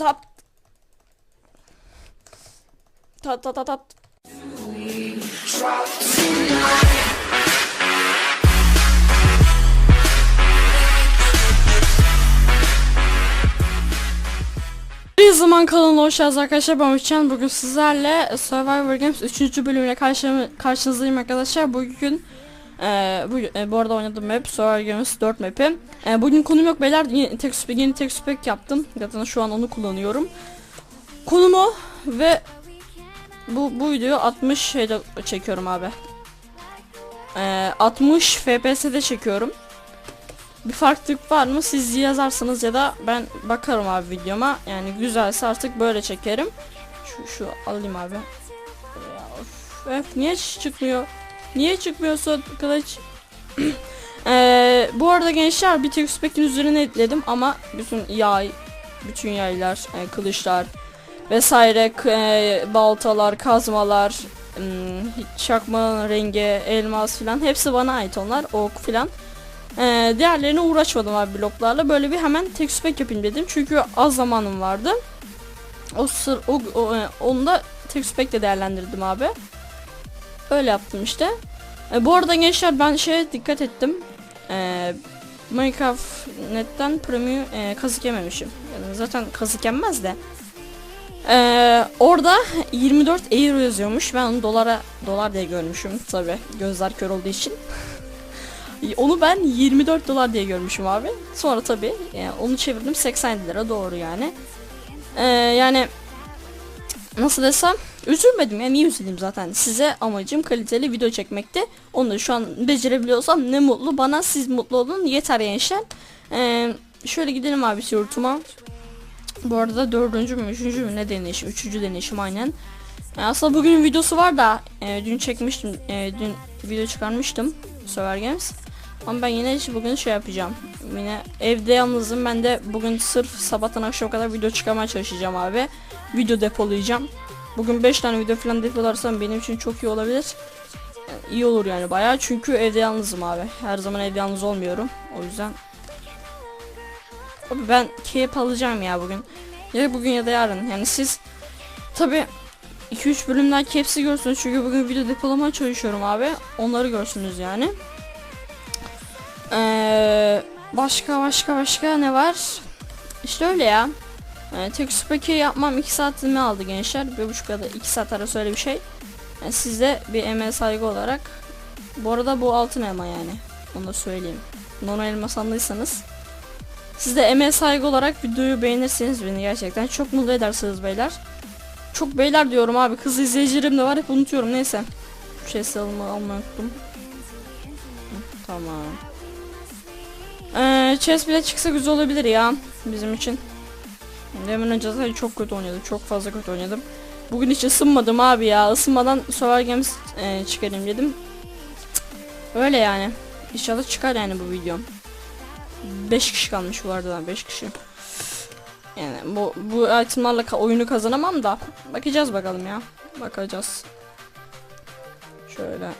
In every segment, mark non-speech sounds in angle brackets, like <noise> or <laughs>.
tat. Tat tat tat tat. Bir zaman kanalına hoş geldiniz arkadaşlar ben Uçan bugün sizlerle Survivor Games 3. bölümüyle karşı, karşınızdayım arkadaşlar bugün e, bu, e, bu arada oynadım map Survivor Games 4 map'i. E, bugün konum yok beyler. Yeni tek spek yeni tek spek yaptım. Zaten şu an onu kullanıyorum. Konumu ve bu bu videoyu 60 şeyde çekiyorum abi. E, 60 FPS'de çekiyorum. Bir farklılık var mı? Siz yazarsanız ya da ben bakarım abi videoma. Yani güzelse artık böyle çekerim. Şu şu alayım abi. Öf, niye çıkmıyor niye çıkmıyorsun kılıç Eee, <clears throat> bu arada gençler bir tek spekin üzerine ekledim ama bütün yay bütün yaylar e, kılıçlar vesaire e, baltalar kazmalar ım, çakma rengi elmas filan hepsi bana ait onlar ok filan ee, diğerlerine uğraşmadım abi bloklarla. Böyle bir hemen tek spek yapayım dedim. Çünkü az zamanım vardı. O sır o, o e, onu da tek spekle değerlendirdim abi. Öyle yaptım işte. E, bu arada gençler ben şeye dikkat ettim. E, Minecraft netten premium e, kazık yememişim. Yani zaten kazık yenmez de. E, orada 24 euro yazıyormuş. Ben onu dolara dolar diye görmüşüm tabi. Gözler kör olduğu için. <laughs> Onu ben 24 dolar diye görmüşüm abi. Sonra tabi yani onu çevirdim 80 lira doğru yani. Ee, yani nasıl desem üzülmedim yani niye üzüleyim zaten. Size amacım kaliteli video çekmekti. Onu da şu an becerebiliyorsam ne mutlu bana siz mutlu olun yeter gençler. Ee, şöyle gidelim abi yurtuma. Bu arada dördüncü mü üçüncü mü ne deneyişim üçüncü deneyişim aynen. Yani aslında bugün videosu var da e, dün çekmiştim e, dün video çıkarmıştım Server Games. Ama ben yine bugün şey yapacağım. Yine evde yalnızım. Ben de bugün sırf sabahtan akşama kadar video çıkarmaya çalışacağım abi. Video depolayacağım. Bugün 5 tane video falan depolarsam benim için çok iyi olabilir. Yani iyi olur yani bayağı. Çünkü evde yalnızım abi. Her zaman evde yalnız olmuyorum. O yüzden Abi ben keyif alacağım ya bugün. Ya bugün ya da yarın. Yani siz tabi 2-3 bölümden hepsi görsünüz. Çünkü bugün video depolamaya çalışıyorum abi. Onları görsünüz yani. Ee, başka başka başka ne var? İşte öyle ya. Ee, tek speki yapmam 2 saatimi aldı gençler. Bir buçuk ya da 2 saat arası öyle bir şey. Yani size bir emeğe saygı olarak. Bu arada bu altın elma yani. Onu da söyleyeyim. Normal elma sandıysanız. Siz de emeğe saygı olarak videoyu beğenirseniz beni gerçekten çok mutlu edersiniz beyler. Çok beyler diyorum abi. Kız izleyicilerim de var hep unutuyorum neyse. Şu şey alma, almayı unuttum. Tamam. Ee, chess bile çıksa güzel olabilir ya bizim için. Demin önce zaten çok kötü oynadım. Çok fazla kötü oynadım. Bugün hiç ısınmadım abi ya. Isınmadan Survivor Games e, çıkarayım dedim. Öyle yani. İnşallah çıkar yani bu video. 5 kişi kalmış bu arada 5 kişi. Yani bu bu itemlarla ka- oyunu kazanamam da bakacağız bakalım ya. Bakacağız. Şöyle.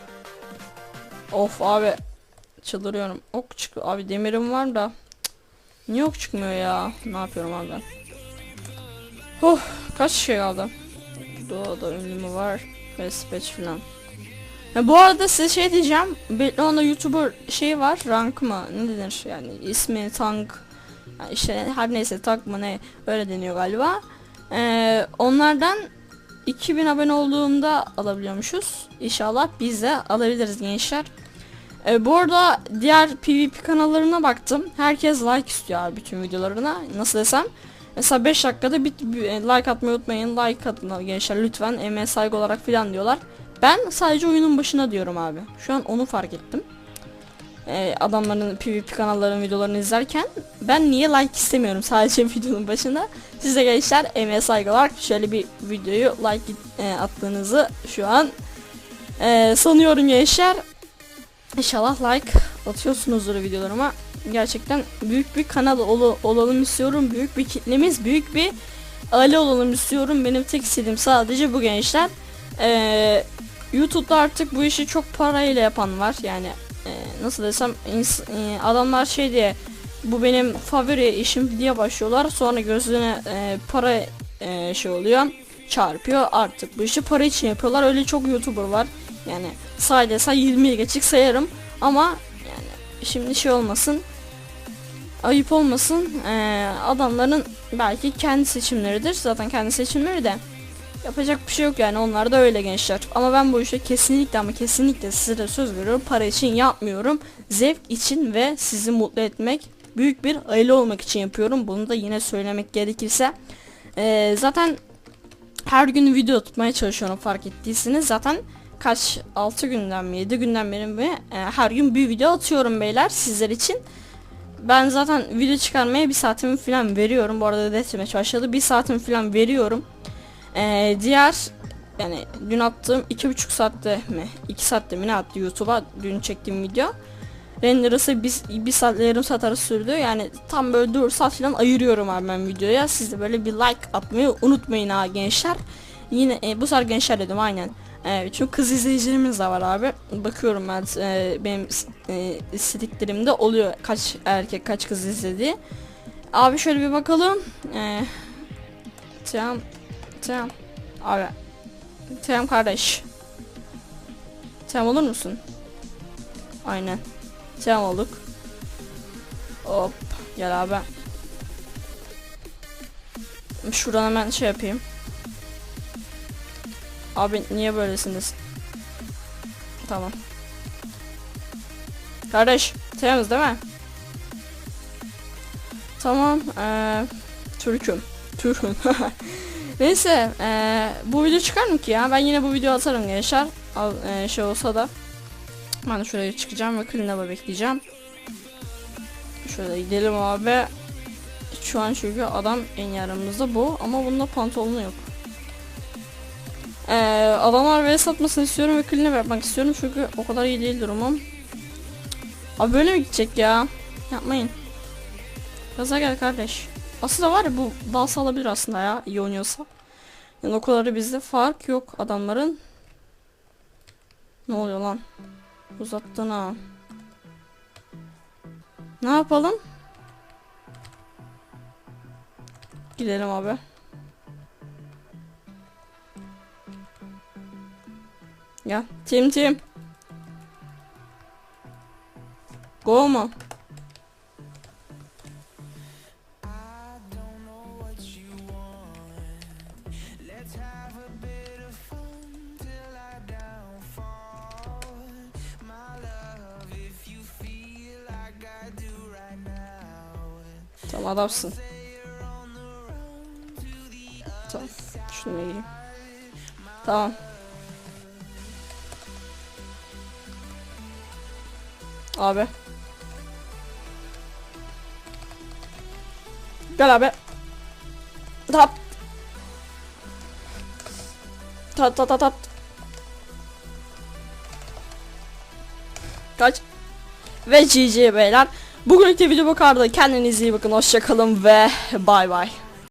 Of abi çıldırıyorum. Ok çıkıyor. Abi demirim var da. Cık. Niye ok çıkmıyor ya? Ne yapıyorum abi ben? Oh kaç şey kaldı? Doğada ünlü var. Ve speech falan. Ha, bu arada size şey diyeceğim. Ona YouTuber şey var. Rank mı? Ne denir? Yani ismi tank. Yani işte her neyse tank mı ne öyle deniyor galiba. Ee, onlardan 2000 abone olduğunda alabiliyormuşuz. İnşallah biz de alabiliriz gençler. E, bu arada diğer PvP kanallarına baktım. Herkes like istiyor abi bütün videolarına. Nasıl desem. Mesela 5 dakikada bir, bir e, like atmayı unutmayın. Like atın gençler lütfen. Emeğe saygı olarak filan diyorlar. Ben sadece oyunun başına diyorum abi. Şu an onu fark ettim. E, adamların PvP kanallarının videolarını izlerken ben niye like istemiyorum sadece <laughs> videonun başında. Siz de gençler emeğe saygı olarak şöyle bir videoyu like e, attığınızı şu an e, sanıyorum gençler. İnşallah like atıyorsunuzdur videolarıma. Gerçekten büyük bir kanal ol olalım istiyorum. Büyük bir kitlemiz, büyük bir aile olalım istiyorum. Benim tek istediğim sadece bu gençler. Ee, YouTube'da artık bu işi çok parayla yapan var. Yani e, nasıl desem e, adamlar şey diye bu benim favori işim diye başlıyorlar. Sonra gözüne e, para e, şey oluyor çarpıyor artık bu işi para için yapıyorlar öyle çok youtuber var yani say desen 20'ye geçik sayarım ama şimdi şey olmasın ayıp olmasın ee, adamların belki kendi seçimleridir. Zaten kendi seçimleri de yapacak bir şey yok yani onlar da öyle gençler. Ama ben bu işi kesinlikle ama kesinlikle size de söz veriyorum para için yapmıyorum. Zevk için ve sizi mutlu etmek büyük bir aile olmak için yapıyorum. Bunu da yine söylemek gerekirse ee, zaten her gün video tutmaya çalışıyorum fark ettiyseniz. Zaten kaç 6 günden mi 7 günden beri mi e, her gün bir video atıyorum beyler sizler için. Ben zaten video çıkarmaya bir saatimi falan veriyorum. Bu arada deathmatch başladı. Bir saatimi falan veriyorum. E, diğer yani dün attığım iki buçuk saatte mi 2 saatte mi ne attı YouTube'a dün çektiğim video. Render'ısı bir, bir saat yarım saat arası sürdü. Yani tam böyle 4 saat falan ayırıyorum abi ben videoya. Siz de böyle bir like atmayı unutmayın ha gençler. Yine e, bu sefer gençler dedim aynen. E, çünkü kız izleyicilerimiz de var abi. Bakıyorum ben e, benim e, istediklerimde oluyor kaç erkek kaç kız izlediği. Abi şöyle bir bakalım. E, tamam. Tamam. Abi. Tamam kardeş. Tamam olur musun? Aynen. Tamam olduk. Hop. Gel abi. Şuradan hemen şey yapayım. Abi niye böylesiniz? Tamam. Kardeş, temiz değil mi? Tamam. Ee, Türk'üm. Türk'üm. <laughs> Neyse, ee, bu video çıkar mı ki ya? Ben yine bu video atarım gençler. Al, ee, şey olsa da. Ben şuraya çıkacağım ve Klinab'a bekleyeceğim. Şöyle gidelim abi. Şu an çünkü adam en yarımızda bu ama bunda pantolonu yok. Ee, adamlar vs atmasını istiyorum ve Klinab yapmak istiyorum çünkü o kadar iyi değil durumum. Abi böyle mi gidecek ya? Yapmayın. Gaza gel kardeş. Aslında var ya bu dans alabilir aslında ya iyi oynuyorsa. Yani o kadar bizde fark yok adamların. Ne oluyor lan? Uzattın ha. Ne yapalım? Gidelim abi. Ya tim tim. Go mu? Tamam adamsın. Tamam. Şunu vereyim. Tamam. Abi. Gel abi. Tap. Tat tat tat tat. Kaç. Ve GG beyler. Bugünlük de video bu kadar. Kendinize iyi bakın. Hoşçakalın ve bay bay.